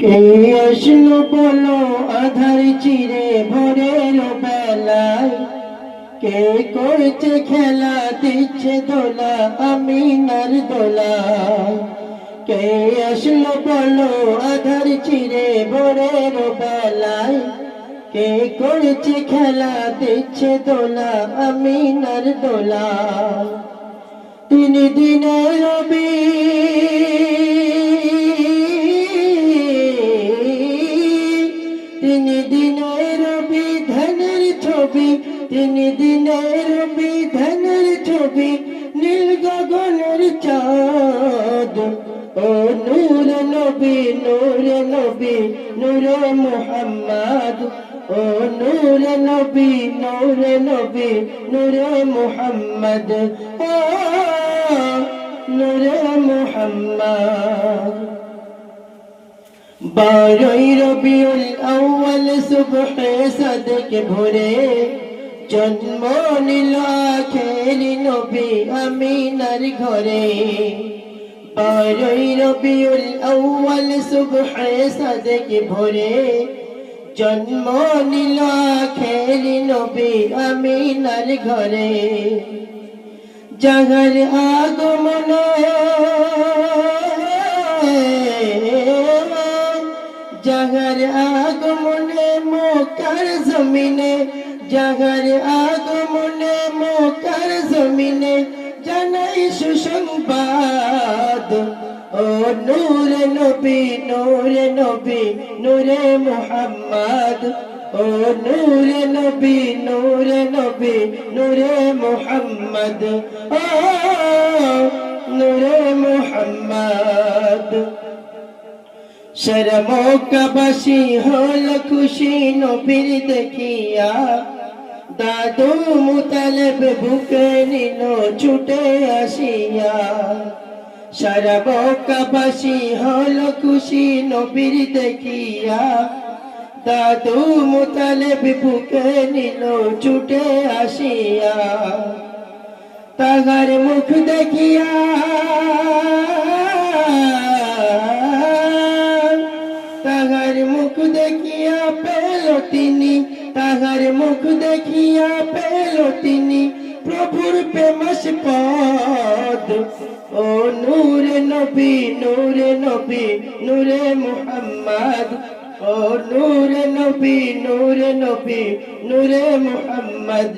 কে আসলো বলো আধার চিরে ভোরের বেলায়? কে করছে খেলা দিচ্ছে দোলা আমিনার দোলা কে আসলো বলো আধার চিরে ভোরের বেলায়? কে করছে খেলা দিচ্ছে দোলা আমিনার দোলা তিন দিনের রবি তিন দিনের বিধানের ছবি, তিন দিনের বিধানের ছবি, নীল গগনের চাঁদ। ও নূর নবী নূর নবী, নূর মুহাম্মদ। ও নূর নবী নূর নবী, নূর মুহাম্মদ। ও নূর মুহাম্মদ। বারোই রবিউল আউয়াল সুবহে সাদক ভোরে জন্ম নিল খেলি নবী আমিনার ঘরে। বারোই রবিউল আউয়াল সুবহে সাদক ভোরে জন্ম নিল খেলি নবী আমিনার ঘরে। জাগর আগমনে জাগর আগমনে মোকার জমিনে, জাগর আগমনে মোকার জমিনে জানাই সুসংবাদ। ও নূর নবী নূর নবী, নূরে মুহাম্মদ। ও নূর নবী নূর নবী, নূরে মুহাম্মদ। ও নূরে মুহাম্মদ। শরমোকাবাসী হল খুশি নবীর দেখিয়া। দাদু মুতালেব বুকে নিল ছুটে আসিয়া। শরমোকাবাসী হল খুশি নবীর দেখিয়া। দাদু মুতালেব বুকে নিল ছুটে আসিয়া। তাহার মুখ দেখিয়া দেখিয়া পেল তিনি, তাহার মুখ দেখিয়া পেল তিনি। প্রভুর প্রেমস পদ, ও নূরে নবী নূরে নবী, নূরে মুহাম্মদ। ও নূরে নবী নূরে নবী, নূরে মুহাম্মদ।